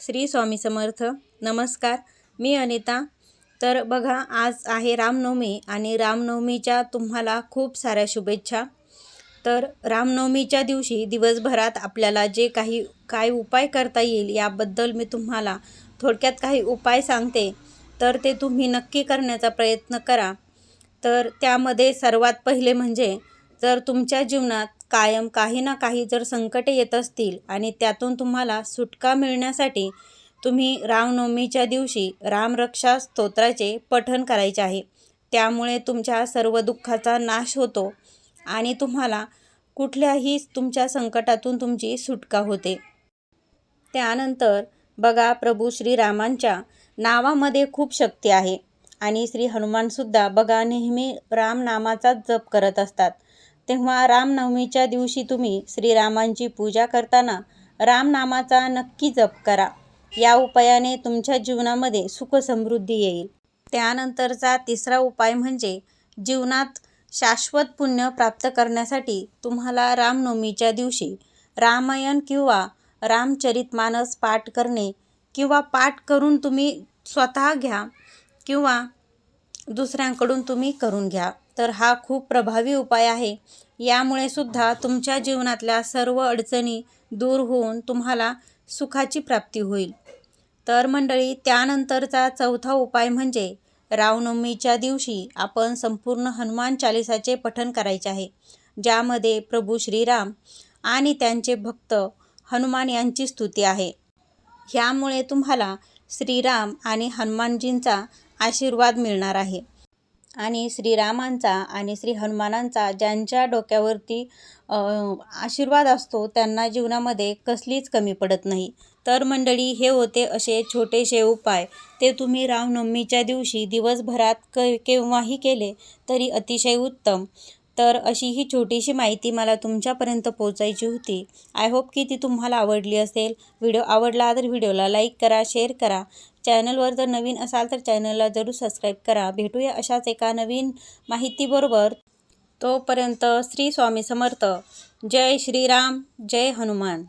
श्री स्वामी समर्थ. नमस्कार मी अनिता. तर बघा आज आहे रामनवमी आणि रामनवमीच्या तुम्हाला खूप साऱ्या शुभेच्छा. तर रामनवमीच्या दिवशी दिवसभरात आपल्याला जे काही काय उपाय करता येईल याबद्दल मी तुम्हाला थोडक्यात काही उपाय सांगते. तर ते तुम्ही नक्की करण्याचा प्रयत्न करा. तर त्यामध्ये सर्वात पहिले म्हणजे जर तुमच्या जीवनात कायम काही ना काही जर संकटे येत असतील आणि त्यातून तुम्हाला सुटका मिळण्यासाठी तुम्ही रामनवमीच्या दिवशी रामरक्षा स्तोत्राचे पठण करायचे आहे. त्यामुळे तुमच्या सर्व दुःखाचा नाश होतो आणि तुम्हाला कुठल्याही तुमच्या संकटातून तुमची सुटका होते. त्यानंतर बघा प्रभू श्रीरामांच्या नावामध्ये खूप शक्ती आहे आणि श्री हनुमानसुद्धा बघा नेहमी रामनामाचाच जप करत असतात. तेव्हा रामनवमीच्या दिवशी तुम्ही श्रीरामांची पूजा करताना रामनामाचा नक्की जप करा. या उपायाने तुमच्या जीवनामध्ये सुख समृद्धी येईल. त्यानंतरचा तिसरा उपाय म्हणजे जीवनात शाश्वत पुण्य प्राप्त करण्यासाठी तुम्हाला रामनवमीच्या दिवशी रामायण किंवा रामचरितमानस पाठ करणे किंवा पाठ करून तुम्ही स्वतः घ्या किंवा दुसऱ्यांकडून तुम्ही करून घ्या. तर हा खूप प्रभावी उपाय आहे. यामुळे सुद्धा तुमच्या जीवनातल्या सर्व अडचणी दूर होऊन तुम्हाला सुखाची प्राप्ती होईल. तर मंडळी त्यानंतरचा चौथा उपाय म्हणजे रावनवमीच्या दिवशी आपण संपूर्ण हनुमान चालिसाचे पठण करायचे आहे ज्यामध्ये प्रभू श्रीराम आणि त्यांचे भक्त हनुमान यांची स्तुती आहे. ह्यामुळे तुम्हाला श्रीराम आणि हनुमानजींचा आशीर्वाद मिळणार आहे. आणि श्रीरामांचा आणि श्री हनुमानांचा ज्यांच्या डोक्यावरती आशीर्वाद असतो त्यांना जीवनामध्ये कसलीच कमी पडत नाही. तर मंडळी हे होते असे छोटेसे उपाय. ते तुम्ही रामनवमीच्या दिवशी दिवसभरात क केव्हाही केले तरी अतिशय उत्तम. तर अशी ही छोटीशी माहिती मला तुमच्यापर्यंत पोहोचायची होती. आय होप की ती तुम्हाला आवडली असेल. व्हिडिओ आवडला तर व्हिडिओला लाईक करा शेअर करा. चॅनलवर जर नवीन असाल तर चॅनलला जरूर सबस्क्राईब करा. भेटूया अशाच एका नवीन माहितीबरोबर. तोपर्यंत श्री स्वामी समर्थ. जय श्रीराम जय हनुमान.